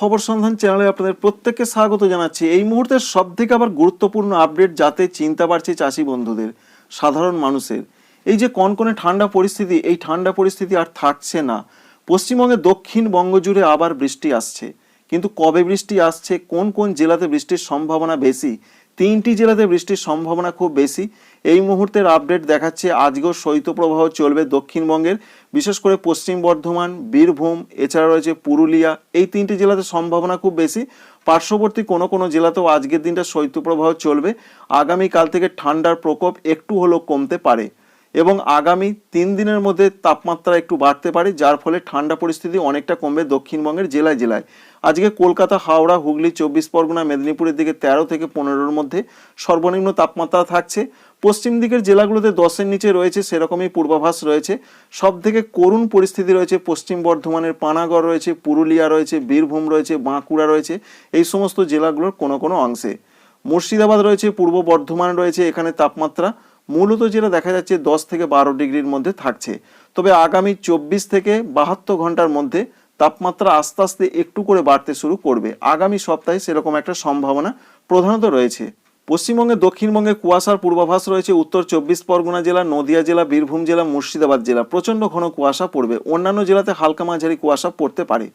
খবর সন্ধান চ্যানেলে আপনাদের প্রত্যেককে স্বাগত জানাচ্ছি। এই মুহূর্তে সব থেকে আবার গুরুত্বপূর্ণ আপডেট যাতে চিন্তা বাড়ছে চাষি বন্ধুদের, সাধারণ মানুষের। এই যে কনকনে ঠান্ডা পরিস্থিতি, এই ঠান্ডা পরিস্থিতি আর থাকছে না। পশ্চিমবঙ্গে দক্ষিণবঙ্গ জুড়ে আবার বৃষ্টি আসছে। কিন্তু কবে বৃষ্টি আসছে, কোন কোন জেলাতে বৃষ্টির সম্ভাবনা বেশি তিনটি জেলাতে বৃষ্টির সম্ভাবনা খুব বেশি। এই মুহূর্তের আপডেট দেখাচ্ছে আজকেও শৈত্যপ্রবাহ চলবে দক্ষিণবঙ্গের, বিশেষ করে পশ্চিম বর্ধমান, বীরভূম, এছাড়া রয়েছে পুরুলিয়া। এই তিনটি জেলাতে সম্ভাবনা খুব বেশি। পার্শ্ববর্তী কোনো কোনো জেলাতেও আজকের দিনটা শৈত্যপ্রবাহ চলবে। আগামীকাল থেকে ঠান্ডার প্রকোপ একটু হলেও কমতে পারে। এবং আগামী তিন দিনের মধ্যে তাপমাত্রা একটু বাড়তে পারে, যার ফলে ঠান্ডা পরিস্থিতি অনেকটা কমবে দক্ষিণবঙ্গের জেলায় জেলায়। আজকে কলকাতা, হাওড়া, হুগলি, চব্বিশ পরগনা, মেদিনীপুরের দিকে তেরো থেকে পনেরোর মধ্যে সর্বনিম্ন তাপমাত্রা থাকছে। পশ্চিম দিকের জেলাগুলোতে দশের নিচে রয়েছে, সেরকমই পূর্বাভাস রয়েছে। সব থেকে করুণ পরিস্থিতি রয়েছে পশ্চিম বর্ধমানের পানাগড় রয়েছে, পুরুলিয়া রয়েছে, বীরভূম রয়েছে, বাঁকুড়া রয়েছে, এই সমস্ত জেলাগুলোর কোনো কোনো অংশে। মুর্শিদাবাদ রয়েছে, পূর্ব বর্ধমান রয়েছে, এখানে তাপমাত্রা মূলত যেটা দেখা যাচ্ছে দশ থেকে বারো ডিগ্রির মধ্যে থাকছে। তবে আগামী চব্বিশ থেকে বাহাত্তর ঘণ্টার মধ্যে তাপমাত্রা আস্তে আস্তে একটু করে বাড়তে শুরু করবে। আগামী সপ্তাহে সেরকম একটা সম্ভাবনা প্রধানত রয়েছে। পশ্চিমবঙ্গে দক্ষিণবঙ্গে কুয়াশার পূর্বাভাস রয়েছে। উত্তর চব্বিশ পরগনা জেলা, নদিয়া জেলা, বীরভূম জেলা, মুর্শিদাবাদ জেলা। প্রচণ্ড ঘন কুয়াশা পড়বে। অন্যান্য জেলাতে হালকা মাঝারি কুয়াশা পড়তে পারে।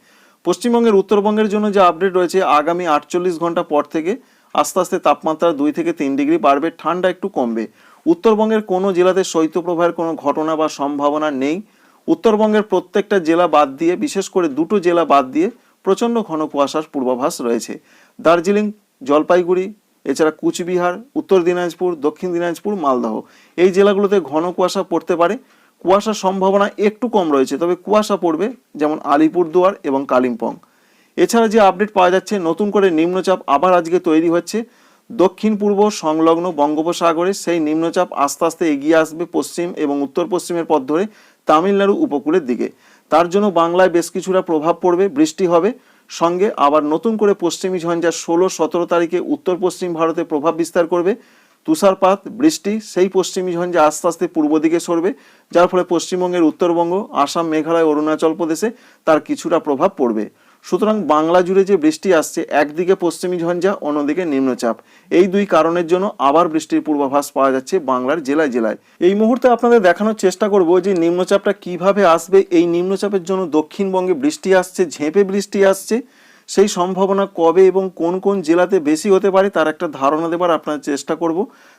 পশ্চিমবঙ্গের উত্তরবঙ্গের জন্য যে আপডেট রয়েছে, আগামী আটচল্লিশ ঘণ্টা পর থেকে আস্তে আস্তে তাপমাত্রা দুই থেকে তিন ডিগ্রি বাড়বে। ঠান্ডা একটু কমবে। উত্তরবঙ্গের কোনো জেলাতে শৈত্যপ্রবাহের কোনো ঘটনা বা সম্ভাবনা নেই। উত্তরবঙ্গের প্রত্যেকটা জেলা বাদ দিয়ে, বিশেষ করে দুটো জেলা বাদ দিয়ে প্রচণ্ড ঘন কুয়াশার পূর্বাভাস রয়েছে। দার্জিলিং, জলপাইগুড়ি, এছাড়া কুচবিহার, উত্তর দিনাজপুর, দক্ষিণ দিনাজপুর, মালদহ। এই জেলাগুলোতে ঘন কুয়াশা পড়তে পারে। কুয়াশার সম্ভাবনা একটু কম রয়েছে, তবে কুয়াশা পড়বে, যেমন আলিপুরদুয়ার এবং কালিম্পং। এছাড়া যে আপডেট পাওয়া যাচ্ছে, নতুন করে নিম্নচাপ আবার আজকে তৈরি হচ্ছে। দক্ষিণ পূর্ব সংলগ্ন বঙ্গোপসাগরে সেই নিম্নচাপ আস্তে আস্তে এগিয়ে আসবে পশ্চিম এবং উত্তর পশ্চিমের পথ ধরে তামিলনাড়ু উপকূলের দিকে। তার জন্য বাংলায় বেশ কিছুটা প্রভাব পড়বে, বৃষ্টি হবে। সঙ্গে আবার নতুন করে পশ্চিমী ঝঞ্ঝা ষোলো সতেরো তারিখে উত্তর পশ্চিম ভারতে প্রভাব বিস্তার করবে। তুষারপাত, বৃষ্টি, সেই পশ্চিমী ঝঞ্ঝা আস্তে আস্তে পূর্ব দিকে সরবে, যার ফলে পশ্চিমবঙ্গের উত্তরবঙ্গ, আসাম, মেঘালয়, অরুণাচল প্রদেশে তার কিছুটা প্রভাব পড়বে। সুতরাং বাংলা জুড়ে যে বৃষ্টি আসছে, একদিকে পশ্চিমী ঝঞ্ঝা, অন্যদিকে নিম্নচাপ। এই দুই কারণের জন্য আবার বৃষ্টির পূর্বাভাস পাওয়া যাচ্ছে বাংলার জেলায় জেলায়। এই মুহূর্তে আপনাদের দেখানোর চেষ্টা করব যে নিম্নচাপটা কীভাবে আসবে। এই নিম্নচাপের জন্য দক্ষিণবঙ্গে বৃষ্টি আসছে, ঝেঁপে বৃষ্টি আসছে। সেই সম্ভাবনা কবে এবং কোন কোন জেলাতে বেশি হতে পারে তার একটা ধারণা দেবার আপনার চেষ্টা করব,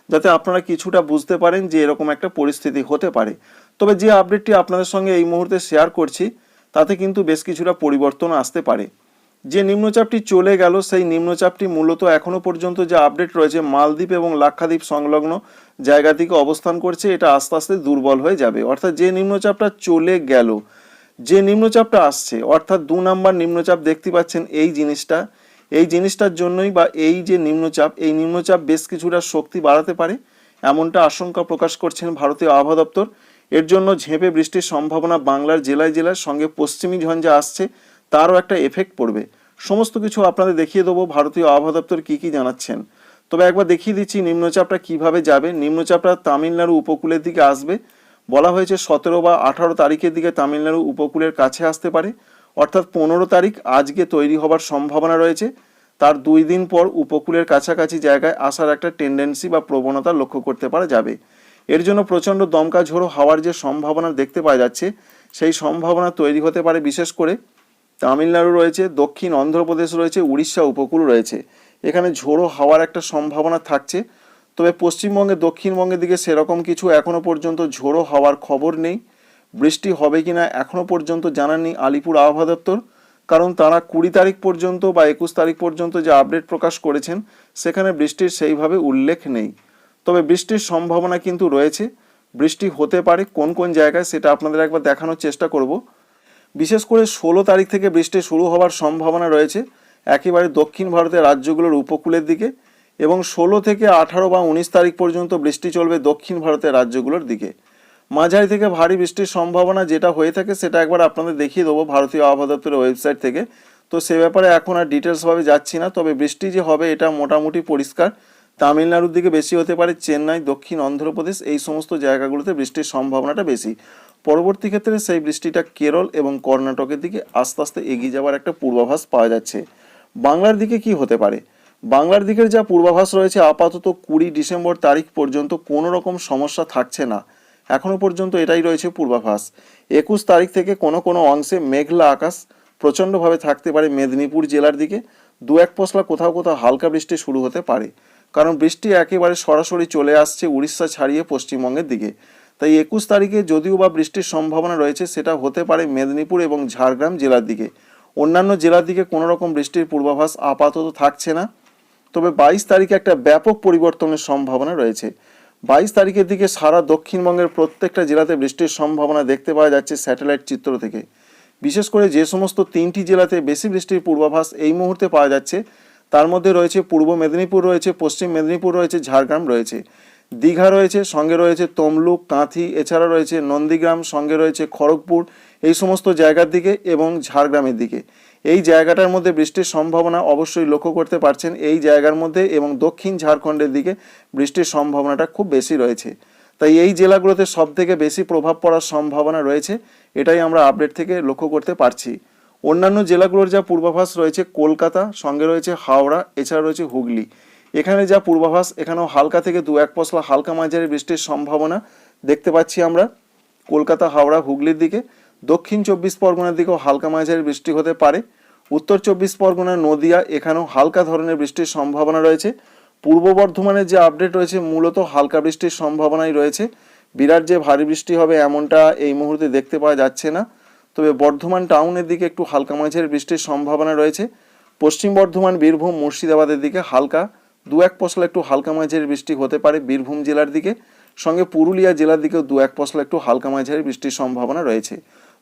যাতে আপনারা কিছুটা বুঝতে পারেন যে এরকম একটা পরিস্থিতি হতে পারে। তবে যে আপডেটটি আপনাদের সঙ্গে এই মুহূর্তে শেয়ার করছি তাতে কিন্তু বেশ কিছুটা পরিবর্তন আসতে পারে। যে নিম্নচাপটি চলে গেল, সেই নিম্নচাপটি মূলত এখনও পর্যন্ত যে আপডেট রয়েছে, মালদ্বীপ এবং লাক্ষাদ্বীপ সংলগ্ন জায়গা থেকে অবস্থান করছে, এটা আস্তে আস্তে দুর্বল হয়ে যাবে। অর্থাৎ যে নিম্নচাপটা চলে গেল, যে নিম্নচাপটা আসছে, অর্থাৎ দু নাম্বার নিম্নচাপ দেখতে পাচ্ছেন এই জিনিসটা। এই জিনিসটার জন্যই বা এই যে নিম্নচাপ, এই নিম্নচাপ বেশ কিছুটা শক্তি বাড়াতে পারে, এমনটা আশঙ্কা প্রকাশ করছেন ভারতীয় আবহাওয়া দপ্তর। এর জন্য ঝেঁপে বৃষ্টির সম্ভাবনা বাংলার জেলায় জেলার সঙ্গে পশ্চিমী ঝঞ্ঝা আসছে, তারও একটা এফেক্ট পড়বে। সমস্ত কিছু আপনাদের দেখিয়ে দেবো, ভারতীয় আবহাওয়া দপ্তর কী কী জানাচ্ছেন। তবে একবার দেখিয়ে দিচ্ছি নিম্নচাপটা কীভাবে যাবে। নিম্নচাপটা তামিলনাড়ু উপকূলের দিকে আসবে। বলা হয়েছে সতেরো বা আঠারো তারিখের দিকে তামিলনাড়ু উপকূলের কাছে আসতে পারে। অর্থাৎ পনেরো তারিখ আজকে তৈরি হবার সম্ভাবনা রয়েছে। তার দুই দিন পর উপকূলের কাছাকাছি জায়গায় আসার একটা টেন্ডেন্সি বা প্রবণতা লক্ষ্য করতে পারা যাবে। এর জন্য প্রচণ্ড দমকা ঝোড়ো হাওয়ার যে সম্ভাবনা দেখতে পাওয়া যাচ্ছে, সেই সম্ভাবনা তৈরি হতে পারে বিশেষ করে তামিলনাড়ু রয়েছে, দক্ষিণ অন্ধ্রপ্রদেশ রয়েছে, উড়িষ্যা উপকূল রয়েছে। এখানে ঝোড়ো হাওয়ার একটা সম্ভাবনা থাকছে। তবে পশ্চিমবঙ্গে, দক্ষিণবঙ্গের দিকে সেরকম কিছু এখনও পর্যন্ত ঝোড়ো হওয়ার খবর নেই। বৃষ্টি হবে কি না এখনও পর্যন্ত জানাননি আলিপুর আবহাওয়া দপ্তর, কারণ তারা কুড়ি তারিখ পর্যন্ত বা একুশ তারিখ পর্যন্ত যে আপডেট প্রকাশ করেছেন, সেখানে বৃষ্টির সেইভাবে উল্লেখ নেই। তবে বৃষ্টির সম্ভাবনা কিন্তু রয়েছে। বৃষ্টি হতে পারে কোন কোন জায়গায় সেটা আপনাদের একবার দেখানোর চেষ্টা করব। বিশেষ করে ষোলো তারিখ থেকে বৃষ্টি শুরু হওয়ার সম্ভাবনা রয়েছে একেবারে দক্ষিণ ভারতের রাজ্যগুলোর উপকূলের দিকে এবং ষোলো থেকে আঠারো বা উনিশ তারিখ পর্যন্ত বৃষ্টি চলবে দক্ষিণ ভারতের রাজ্যগুলোর দিকে। মাঝারি থেকে ভারী বৃষ্টির সম্ভাবনা যেটা হয়ে থাকে সেটা একবার আপনাদের দেখিয়ে দেবো ভারতীয় আবহাওয়া দপ্তরের ওয়েবসাইট থেকে। তো সে ব্যাপারে এখন আর ডিটেলসভাবে যাচ্ছি না, তবে বৃষ্টি যে হবে এটা মোটামুটি পরিষ্কার। তামিলনাড়ুর দিকে বেশি হতে পারে চেন্নাই, দক্ষিণ অন্ধ্রপ্রদেশ, এই সমস্ত জায়গাগুলোতে বৃষ্টির সম্ভাবনাটা বেশি। পরবর্তী ক্ষেত্রে সেই বৃষ্টিটা কেরল এবং কর্ণাটকের দিকে আস্তে আস্তে এগিয়ে যাওয়ার একটা পূর্বাভাস পাওয়া যাচ্ছে। বাংলার দিকে কি হতে পারে? বাংলার দিকের যা পূর্বাভাস রয়েছে, আপাতত কুড়ি ডিসেম্বর তারিখ পর্যন্ত কোনো রকম সমস্যা থাকছে না। এখনও পর্যন্ত এটাই রয়েছে পূর্বাভাস। একুশ তারিখ থেকে কোনো কোনো অংশে মেঘলা আকাশ প্রচণ্ডভাবে থাকতে পারে মেদিনীপুর জেলার দিকে। দু এক পশলা কোথাও কোথাও হালকা বৃষ্টি শুরু হতে পারে। কারণ বৃষ্টি একেবারে সরাসরি চলে আসছে উড়িষ্যা ছাড়িয়ে পশ্চিমবঙ্গের দিকে। তাই একুশ তারিখে যদিও বা বৃষ্টির সম্ভাবনা রয়েছে, সেটা হতে পারে মেদিনীপুর এবং ঝাড়গ্রাম জেলার দিকে। অন্যান্য জেলার দিকে কোনো রকম বৃষ্টির পূর্বাভাস আপাতত থাকছে না। তবে বাইশ তারিখে একটা ব্যাপক পরিবর্তনের সম্ভাবনা রয়েছে। বাইশ তারিখের দিকে সারা দক্ষিণবঙ্গের প্রত্যেকটা জেলাতে বৃষ্টির সম্ভাবনা দেখতে পাওয়া যাচ্ছে স্যাটেলাইট চিত্র থেকে। বিশেষ করে যে সমস্ত তিনটি জেলাতে বেশি বৃষ্টির পূর্বাভাস এই মুহূর্তে পাওয়া যাচ্ছে তার মধ্যে রয়েছে পূর্ব মেদিনীপুর রয়েছে, পশ্চিম মেদিনীপুর রয়েছে, ঝাড়গ্রাম রয়েছে। দীঘা রয়েছে, সঙ্গে রয়েছে তমলুক, কাঁথি, এছাড়া রয়েছে নন্দীগ্রাম, সঙ্গে রয়েছে খড়গপুর, এই সমস্ত জায়গার দিকে এবং ঝাড়গ্রামের দিকে। এই জায়গাটার মধ্যে বৃষ্টির সম্ভাবনা অবশ্যই লক্ষ্য করতে পারছেন এই জায়গার মধ্যে এবং দক্ষিণ ঝাড়খণ্ডের দিকে বৃষ্টির সম্ভাবনাটা খুব বেশি রয়েছে। তাই এই জেলাগুলোতে সব থেকে বেশি প্রভাব পড়ার সম্ভাবনা রয়েছে, এটাই আমরা আপডেট থেকে লক্ষ্য করতে পারছি। অন্যান্য জেলাগুলোর যা পূর্বাভাস রয়েছে কলকাতা, সঙ্গে রয়েছে হাওড়া, এছাড়া রয়েছে হুগলি। এখানে যা পূর্বাভাস, এখানেও হালকা থেকে দু এক পশলা হালকা মাঝারি বৃষ্টির সম্ভাবনা দেখতে পাচ্ছি আমরা। কলকাতা, হাওড়া, হুগলির দিকে। দক্ষিণ চব্বিশ পরগনার দিকেও হালকা মাঝারি বৃষ্টি হতে পারে। উত্তর চব্বিশ পরগনা, নদিয়া, এখানেও হালকা ধরনের বৃষ্টির সম্ভাবনা রয়েছে। পূর্ব বর্ধমানের যে আপডেট রয়েছে, মূলত হালকা বৃষ্টির সম্ভাবনাই রয়েছে। বিরাট যে ভারী বৃষ্টি হবে, এমনটা এই মুহূর্তে দেখতে পাওয়া যাচ্ছে না। তবে বর্ধমান টাউনের দিকে একটু হালকা মাঝারি বৃষ্টির সম্ভাবনা রয়েছে। পশ্চিম বর্ধমান, বীরভূম, মুর্শিদাবাদের দিকে হালকা। দু এক পশলা একটু হালকা মাঝারি বৃষ্টি হতে পারে বীরভূম জেলার দিকে। সঙ্গে পুরুলিয়া জেলার দিকেও দু এক পশলা একটু হালকা মাঝারি বৃষ্টির সম্ভাবনা রয়েছে।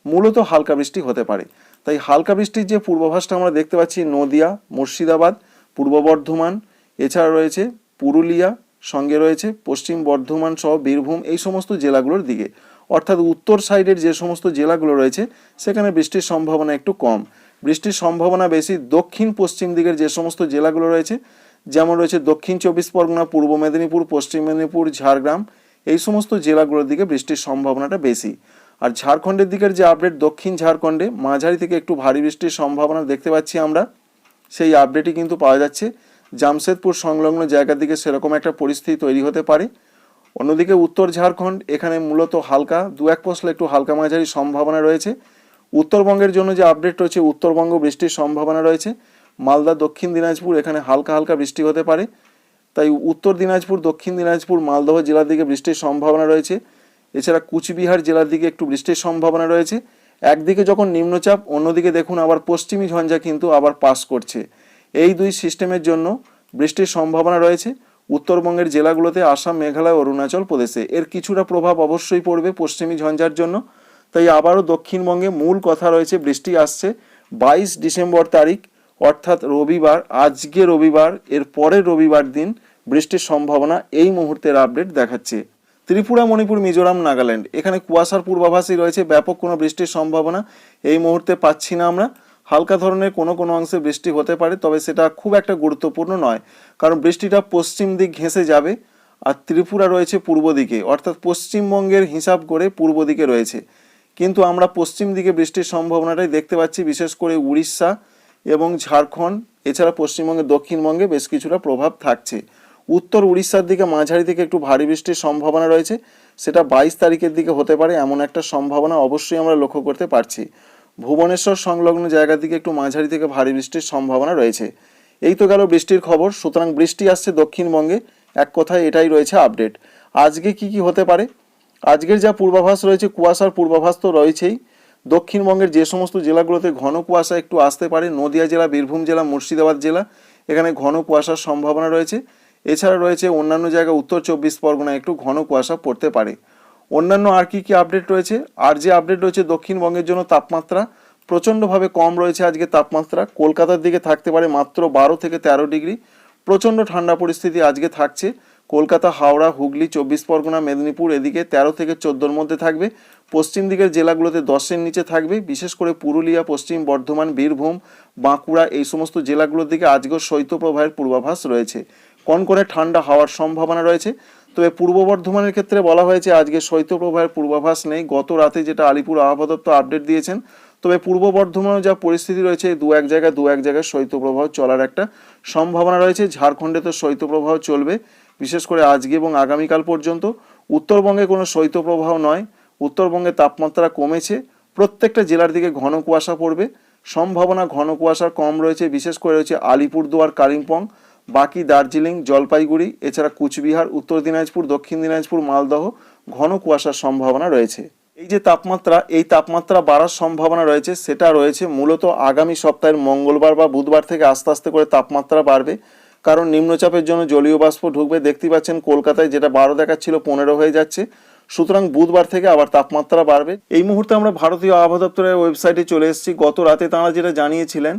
মূলত হালকা বৃষ্টি হতে পারে। তাই হালকা বৃষ্টির যে পূর্বাভাসটা আমরা দেখতে পাচ্ছি, নদিয়া, মুর্শিদাবাদ, পূর্ব বর্ধমান, এছাড়া রয়েছে পুরুলিয়া, সঙ্গে রয়েছে পশ্চিম বর্ধমান সহ বীরভূম, এই সমস্ত জেলাগুলোর দিকে। অর্থাৎ উত্তর সাইডের যে সমস্ত জেলাগুলো রয়েছে, সেখানে বৃষ্টির সম্ভাবনা একটু কম। বৃষ্টির সম্ভাবনা বেশি দক্ষিণ পশ্চিম দিকের যে সমস্ত জেলাগুলো রয়েছে, যেমন রয়েছে দক্ষিণ চব্বিশ পরগনা, পূর্ব মেদিনীপুর, পশ্চিম মেদিনীপুর, ঝাড়গ্রাম, এই সমস্ত জেলাগুলোর দিকে বৃষ্টির সম্ভাবনাটা বেশি। আর ঝাড়খণ্ডের দিকের যে আপডেট দক্ষিণ ঝাড়খণ্ডে, মাঝারি থেকে একটু ভারী বৃষ্টির সম্ভাবনা দেখতে পাচ্ছি আমরা। সেই আপডেটই কিন্তু পাওয়া যাচ্ছে। জামশেদপুর সংলগ্ন জায়গার দিকে সেরকম একটা পরিস্থিতি তৈরি হতে পারে। অন্যদিকে উত্তর ঝাড়খণ্ড, এখানে মূলত হালকা, দু এক পশলা একটু হালকা মাঝারি সম্ভাবনা রয়েছে। উত্তরবঙ্গের জন্য যে আপডেট রয়েছে, উত্তরবঙ্গ বৃষ্টির সম্ভাবনা রয়েছে। মালদা, দক্ষিণ দিনাজপুর, এখানে হালকা হালকা বৃষ্টি হতে পারে। তাই উত্তর দিনাজপুর, দক্ষিণ দিনাজপুর, মালদহ জেলার দিকে বৃষ্টির সম্ভাবনা রয়েছে। এছাড়া কুচবিহার জেলার দিকে একটু বৃষ্টির সম্ভাবনা রয়েছে। একদিকে যখন নিম্নচাপ, অন্যদিকে দেখুন আবার পশ্চিমী ঝঞ্ঝা কিন্তু আবার পাস করছে। এই দুই সিস্টেমের জন্য বৃষ্টির সম্ভাবনা রয়েছে। উত্তরবঙ্গের জেলাগুলোতে আসাম, মেঘালয়, অরুণাচল প্রদেশে। এর কিছুটা প্রভাব অবশ্যই পড়বে পশ্চিমী ঝঞ্ঝার জন্য। তাই আবারও দক্ষিণবঙ্গে মূল কথা রয়েছে, বৃষ্টি আসছে। বাইশ ডিসেম্বর তারিখ, অর্থাৎ রবিবার, আজকে রবিবার, এর পরের রবিবার দিন বৃষ্টির সম্ভাবনা এই মুহূর্তের আপডেট দেখাচ্ছে। ত্রিপুরা, মণিপুর, মিজোরাম, নাগাল্যান্ড, এখানে কুয়াশার পূর্বাভাসই রয়েছে, ব্যাপক কোনো বৃষ্টির সম্ভাবনা এই মুহূর্তে পাচ্ছি না আমরা। হালকা ধরনের কোনো কোনো অংশে বৃষ্টি হতে পারে, তবে সেটা খুব একটা গুরুত্বপূর্ণ নয়। কারণ বৃষ্টিটা পশ্চিম দিক ঘেঁষে যাবে আর ত্রিপুরা রয়েছে পূর্ব দিকে, অর্থাৎ পশ্চিমবঙ্গের হিসাব করে পূর্ব দিকে রয়েছে। কিন্তু আমরা পশ্চিম দিকে বৃষ্টির সম্ভাবনাটাই দেখতে পাচ্ছি, বিশেষ করে উড়িষ্যা এবং ঝাড়খণ্ড। এছাড়া পশ্চিমবঙ্গের দক্ষিণবঙ্গে বেশ কিছুটা প্রভাব থাকছে। উত্তর উড়িষ্যার দিকে মাঝারি থেকে একটু ভারী বৃষ্টির সম্ভাবনা রয়েছে। সেটা বাইশ তারিখের দিকে হতে পারে, এমন একটা সম্ভাবনা অবশ্যই আমরা লক্ষ্য করতে পারছি। ভুবনেশ্বর সংলগ্ন জায়গার দিকে একটু মাঝারি থেকে ভারী বৃষ্টির সম্ভাবনা রয়েছে। এই তো গেল বৃষ্টির খবর, সুতরাং বৃষ্টি আসছে দক্ষিণবঙ্গে। এক কথায় এটাই রয়েছে আপডেট। আজকে কি কি হতে পারে? আজকের যা পূর্বাভাস রয়েছে, কুয়াশার পূর্বাভাস তো রয়েছেই। দক্ষিণবঙ্গের যে সমস্ত জেলাগুলোতে ঘন কুয়াশা একটু আসতে পারে, নদিয়া জেলা, বীরভূম জেলা, মুর্শিদাবাদ জেলা, এখানে ঘন কুয়াশার সম্ভাবনা রয়েছে। এছাড়া রয়েছে অন্যান্য জায়গা, উত্তর চব্বিশ পরগনায় একটু ঘন কুয়াশা পড়তে পারে। অন্যান্য আর কি কি আপডেট রয়েছে? আর যে আপডেট রয়েছে দক্ষিণবঙ্গের জন্য তাপমাত্রা প্রচণ্ডভাবে কম রয়েছে আজকে তাপমাত্রা। কলকাতার দিকে থাকতে পারে মাত্র বারো থেকে তেরো ডিগ্রি। প্রচণ্ড ঠান্ডা পরিস্থিতি আজকে থাকছে। কলকাতা, হাওড়া, হুগলি, চব্বিশ পরগনা, মেদিনীপুর এদিকে তেরো থেকে চোদ্দোর মধ্যে থাকবে। পশ্চিম দিকের জেলাগুলোতে দশের নিচে থাকবে। বিশেষ করে পুরুলিয়া, পশ্চিম বর্ধমান, বীরভূম, বাঁকুড়া এই সমস্ত জেলাগুলোর দিকে আজকেও শৈত্যপ্রবাহের পূর্বাভাস রয়েছে। কনকনে ঠান্ডা হওয়ার সম্ভাবনা রয়েছে। তবে পূর্ব বর্ধমানের ক্ষেত্রে বলা হয়েছে, আজকে শৈত্যপ্রবাহের পূর্বাভাস নেই। গত রাতে যেটা আলিপুর আবহাওয়া দপ্তর আপডেট দিয়েছেন, তবে পূর্ব বর্ধমানে যা পরিস্থিতি রয়েছে, দু এক জায়গায় দু এক জায়গায় শৈত্যপ্রবাহ চলার একটা সম্ভাবনা রয়েছে। ঝাড়খণ্ডে তো শৈত্যপ্রবাহ চলবে, বিশেষ করে আজকে এবং আগামীকাল পর্যন্ত। উত্তরবঙ্গে কোনো শৈত্যপ্রবাহ নয়, উত্তরবঙ্গে তাপমাত্রা কমেছে, প্রত্যেকটা জেলার দিকে ঘন কুয়াশা পড়বে। সম্ভাবনা ঘন কুয়াশার কম রয়েছে, বিশেষ করে রয়েছে আলিপুরদুয়ার, কালিম্পং বাকি দার্জিলিং, জলপাইগুড়ি, এছাড়া কুচবিহার, উত্তর দিনাজপুর, দক্ষিণ দিনাজপুর, মালদহ ঘন কুয়াশার সম্ভাবনা রয়েছে। এই যে তাপমাত্রা, এই তাপমাত্রা বাড়ার সম্ভাবনা রয়েছে, সেটা রয়েছে মূলত আগামী সপ্তাহের মঙ্গলবার বা বুধবার থেকে আস্তে আস্তে করে তাপমাত্রা বাড়বে। কারণ নিম্নচাপের জন্য জলীয় বাষ্প ঢুকবে। দেখতে পাচ্ছেন কলকাতায় যেটা বারো দেখাচ্ছিল, পনেরো হয়ে যাচ্ছে। সুতরাং বুধবার থেকে আবার তাপমাত্রা বাড়বে। এই মুহূর্তে আমরা ভারতীয় আবহাওয়া দপ্তরের ওয়েবসাইটে চলে এসেছি। গত রাতে তাঁরা যেটা জানিয়েছিলেন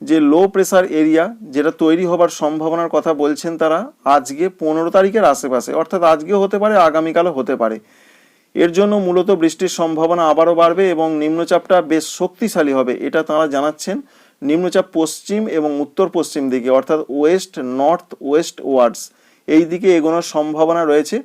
যে লো প্রেসার এরিয়া যেটা তৈরি হবার সম্ভাবনার কথা বলছেন তারা, আজকে পনেরো তারিখের আশেপাশে, অর্থাৎ আজকেও হতে পারে, আগামীকালও হতে পারে। এর জন্য মূলত বৃষ্টির সম্ভাবনা আবারও বাড়বে এবং নিম্নচাপটা বেশ শক্তিশালী হবে, এটা তাঁরা জানাচ্ছেন। নিম্নচাপ পশ্চিম এবং উত্তর পশ্চিম দিকে, অর্থাৎ ওয়েস্ট, নর্থ, ওয়েস্ট ওয়ার্ডস, এই দিকে এগোনোর সম্ভাবনা রয়েছে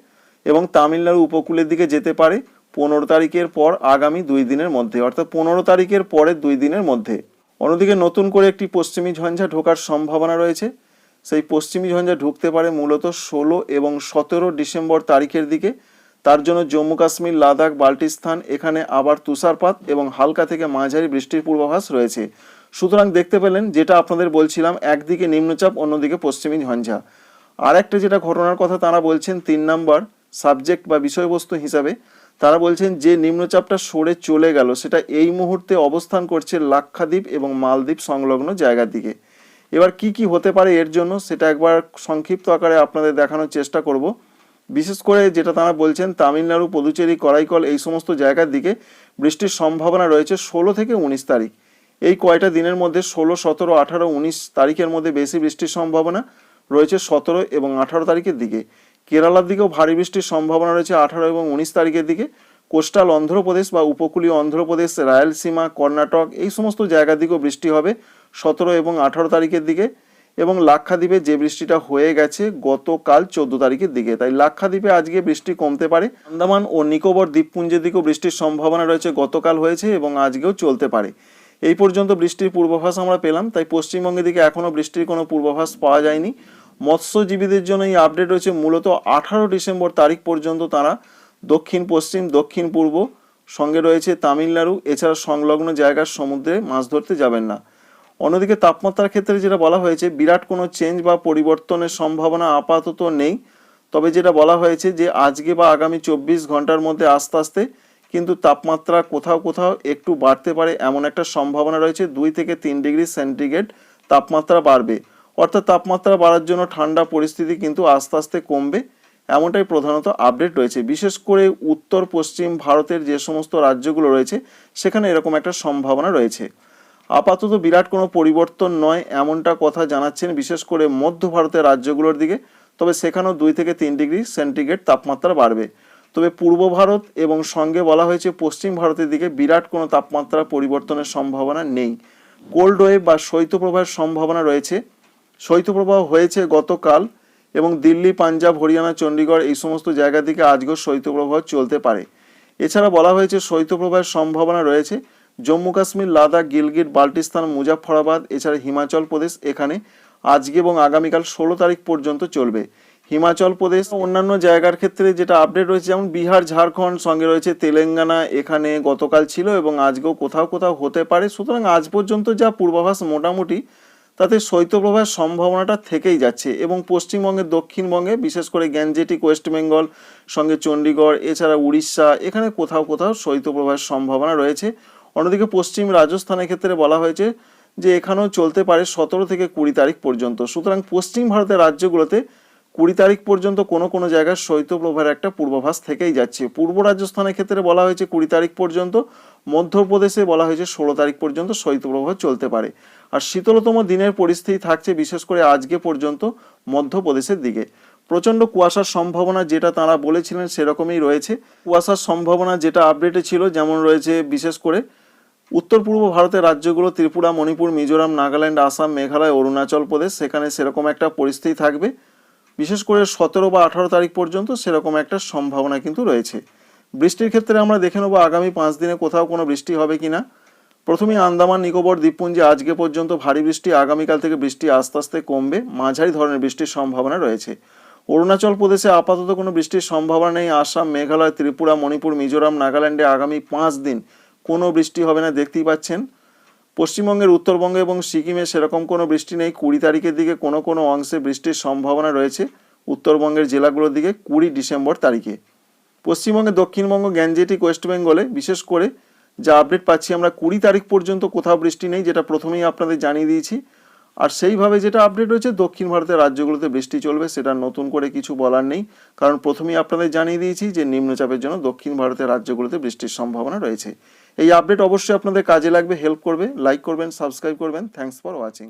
এবং তামিলনাড়ু উপকূলের দিকে যেতে পারে পনেরো তারিখের পর আগামী দুই দিনের মধ্যে, অর্থাৎ পনেরো তারিখের পরের দুই দিনের মধ্যে। অন্যদিকে নতুন করে একটি পশ্চিমী ঝঞ্ঝা ঢোকার সম্ভাবনা রয়েছে। সেই পশ্চিমী ঝঞ্ঝা ঢুকতে পারে মূলত ষোলো এবং সতেরো ডিসেম্বর তারিখের দিকে। তার জন্য জম্মু কাশ্মীর, লাদাখ, বাল্টিস্তান, এখানে আবার তুষারপাত এবং হালকা থেকে মাঝারি বৃষ্টির পূর্বাভাস রয়েছে। সুতরাং দেখতে পেলেন, যেটা আপনাদের বলছিলাম, একদিকে নিম্নচাপ, অন্যদিকে পশ্চিমী ঝঞ্ঝা। আর একটা যেটা ঘটনার কথা তারা বলছেন, তিন নম্বর সাবজেক্ট বা বিষয়বস্তু হিসাবে তারা বলছেন যে নিম্নচাপটা সরে চলে গেল, সেটা এই মুহূর্তে অবস্থান করছে লাক্ষাদ্বীপ এবং মালদ্বীপ সংলগ্ন জায়গার দিকে। এবার কি কি হতে পারে এর জন্য সেটা একবার সংক্ষিপ্ত আকারে আপনাদের দেখানোর চেষ্টা করব। বিশেষ করে যেটা তারা বলছেন, তামিলনাড়ু, পদুচেরি, করাইকল এই সমস্ত জায়গার দিকে বৃষ্টির সম্ভাবনা রয়েছে ষোলো থেকে উনিশ তারিখ। এই কয়টা দিনের মধ্যে ষোলো, সতেরো, আঠারো, উনিশ তারিখের মধ্যে বেশি বৃষ্টির সম্ভাবনা রয়েছে সতেরো এবং আঠারো তারিখের দিকে। কেরালার দিকেও ভারী বৃষ্টির সম্ভাবনা রয়েছে আঠারো এবং উনিশ তারিখের দিকে। কোস্টাল অন্ধ্রপ্রদেশ বা উপকূলীয় অন্ধ্রপ্রদেশ, রায়ালসীমা, কর্ণাটক এই সমস্ত জায়গার দিকেও বৃষ্টি হবে সতেরো এবং আঠারো তারিখের দিকে এবং লাক্ষাদ্বীপে যে বৃষ্টিটা হয়ে গেছে গতকাল চোদ্দ তারিখের দিকে। তাই লাক্ষাদ্বীপে আজকে বৃষ্টি কমতে পারে। আন্দামান ও নিকোবর দ্বীপপুঞ্জের দিকেও বৃষ্টির সম্ভাবনা রয়েছে গতকাল হয়েছে এবং আজকেও চলতে পারে। এই পর্যন্ত বৃষ্টির পূর্বাভাস আমরা পেলাম। তাই পশ্চিমবঙ্গের দিকে এখনও বৃষ্টির কোনো পূর্বাভাস পাওয়া যায়নি। মৎস্যজীবীদের জন্য এই আপডেট রয়েছে। মূলত আঠারো ডিসেম্বর তারিখ পর্যন্ত তারা দক্ষিণ, পশ্চিম, দক্ষিণ, পূর্ব সঙ্গে রয়েছে তামিলনাড়ু। এছাড়া সংলগ্ন জায়গার সমুদ্রে মাছ ধরতে যাবেন না। অন্যদিকে তাপমাত্রার ক্ষেত্রে যেটা বলা হয়েছে, বিরাট কোনো চেঞ্জ বা পরিবর্তনের সম্ভাবনা আপাতত নেই। তবে যেটা বলা হয়েছে যে, আজকে বা আগামী চব্বিশ ঘণ্টার মধ্যে আস্তে আস্তে কিন্তু তাপমাত্রা কোথাও কোথাও একটু বাড়তে পারে এমন একটা সম্ভাবনা রয়েছে। দুই থেকে তিন ডিগ্রি সেন্টিগ্রেড তাপমাত্রা বাড়বে। অর্থাৎ তাপমাত্রা বাড়ার জন্য ঠান্ডা পরিস্থিতি কিন্তু আস্তে আস্তে কমবে, এমনটাই প্রধানত আপডেট রয়েছে। বিশেষ করে উত্তর, পশ্চিম ভারতের যে সমস্ত রাজ্যগুলো রয়েছে, সেখানে এরকম একটা সম্ভাবনা রয়েছে। আপাতত বিরাট কোনো পরিবর্তন নয়, এমনটা কথা জানাচ্ছেন বিশেষ করে মধ্য ভারতের রাজ্যগুলোর দিকে। তবে সেখানেও দুই থেকে তিন ডিগ্রি সেন্টিগ্রেড তাপমাত্রা বাড়বে। তবে পূর্ব ভারত এবং সঙ্গে বলা হয়েছে পশ্চিম ভারতের দিকে বিরাট কোনো তাপমাত্রা পরিবর্তনের সম্ভাবনা নেই। কোল্ড ওয়েভ বা শৈত্যপ্রবাহের সম্ভাবনা রয়েছে। শৈত্যপ্রবাহ হয়েছে গতকাল এবং দিল্লি, পাঞ্জাব, হরিয়ানা, চণ্ডীগড় এই সমস্ত জায়গা থেকে আজকেও শৈত্যপ্রবাহ চলতে পারে। এছাড়া বলা হয়েছে শৈত্যপ্রবাহের সম্ভাবনা রয়েছে। জম্মু কাশ্মীর, লাদাখ, গিলগিট, বাল্টিস্তান, মুজাফফরাবাদ, এছাড়া হিমাচল প্রদেশ এখানে আজকে এবং আগামীকাল ষোলো তারিখ পর্যন্ত চলবে। হিমাচল প্রদেশ অন্যান্য জায়গার ক্ষেত্রে যেটা আপডেট রয়েছে, যেমন বিহার, ঝাড়খণ্ড, সঙ্গে রয়েছে তেলেঙ্গানা, এখানে গতকাল ছিল এবং আজকেও কোথাও কোথাও হতে পারে। সুতরাং আজ পর্যন্ত যা পূর্বাভাস মোটামুটি তাতে শৈত্যপ্রবাহের সম্ভাবনাটা থেকেই যাচ্ছে এবং পশ্চিমবঙ্গের দক্ষিণবঙ্গে, বিশেষ করে গ্যাঞ্জেটিক ওয়েস্ট বেঙ্গল, সঙ্গে চণ্ডীগড়, এছাড়া উড়িষ্যা, এখানে কোথাও কোথাও শৈত্যপ্রবাহের সম্ভাবনা রয়েছে। অন্যদিকে পশ্চিম রাজস্থানের ক্ষেত্রে বলা হয়েছে যে এখানেও চলতে পারে সতেরো থেকে কুড়ি তারিখ পর্যন্ত। সুতরাং পশ্চিম ভারতের রাজ্যগুলোতে কুড়ি তারিখ পর্যন্ত কোনো কোনো জায়গায় শৈত্যপ্রবাহের একটা পূর্বাভাস থেকেই যাচ্ছে। পূর্ব রাজস্থানের ক্ষেত্রে বলা হয়েছে কুড়ি তারিখ পর্যন্ত, মধ্যপ্রদেশে বলা হয়েছে ষোলো তারিখ পর্যন্ত শৈত্যপ্রবাহ চলতে পারে। আর শীতলতম দিনের পরিস্থিতি থাকছে বিশেষ করে আজকে পর্যন্ত মধ্যপ্রদেশের দিকে। প্রচণ্ড কুয়াশার সম্ভাবনা যেটা তারা বলেছিলেন সেরকমই রয়েছে। কুয়াশার সম্ভাবনা যেটা আপডেটে ছিল যেমন রয়েছে বিশেষ করে উত্তর পূর্ব ভারতের রাজ্যগুলো, ত্রিপুরা, মণিপুর, মিজোরাম, নাগাল্যান্ড, আসাম, মেঘালয়, অরুণাচল প্রদেশ, সেখানে সেরকম একটা পরিস্থিতি থাকবে। বিশেষ করে সতেরো বা আঠারো তারিখ পর্যন্ত সেরকম একটা সম্ভাবনা কিন্তু রয়েছে। বৃষ্টির ক্ষেত্রে আমরা দেখে নেব আগামী পাঁচ দিনে কোথাও কোনো বৃষ্টি হবে কি না প্রথমেই আন্দামান, নিকোবর, দ্বীপপুঞ্জে আজকে পর্যন্ত ভারী বৃষ্টি, আগামীকাল থেকে বৃষ্টি আস্তে আস্তে কমবে। মাঝারি ধরনের বৃষ্টির সম্ভাবনা রয়েছে। অরুণাচল প্রদেশে আপাতত কোনো বৃষ্টির সম্ভাবনা নেই। আসাম, মেঘালয়, ত্রিপুরা, মণিপুর, মিজোরাম, নাগাল্যান্ডে আগামী পাঁচ দিন কোনো বৃষ্টি হবে না, দেখতেই পাচ্ছেন। পশ্চিমবঙ্গের উত্তরবঙ্গে এবং সিকিমে সেরকম কোনো বৃষ্টি নেই। কুড়ি তারিখের দিকে কোনো কোনো অংশে বৃষ্টির সম্ভাবনা রয়েছে। উত্তরবঙ্গের জেলাগুলোর দিকে কুড়ি ডিসেম্বর তারিখে। পশ্চিমবঙ্গে দক্ষিণবঙ্গ গ্যাঞ্জেটিক ওয়েস্ট বেঙ্গলে বিশেষ করে যা আপডেট পাচ্ছি, আমরা কুড়ি তারিখ পর্যন্ত কোথাও বৃষ্টি নেই, যেটা প্রথমেই আপনাদের জানিয়ে দিয়েছি। আর সেইভাবে যেটা আপডেট হয়েছে দক্ষিণ ভারতের রাজ্যগুলোতে বৃষ্টি চলবে, সেটা নতুন করে কিছু বলার নেই। কারণ প্রথমেই আপনাদের জানিয়ে দিয়েছি যে, নিম্নচাপের জন্য দক্ষিণ ভারতের রাজ্যগুলোতে বৃষ্টির সম্ভাবনা রয়েছে। এই আপডেট অবশ্যই আপনাদের কাজে লাগবে হেল্প করবে লাইক করবেন সাবস্ক্রাইব করবেন। Thanks for watching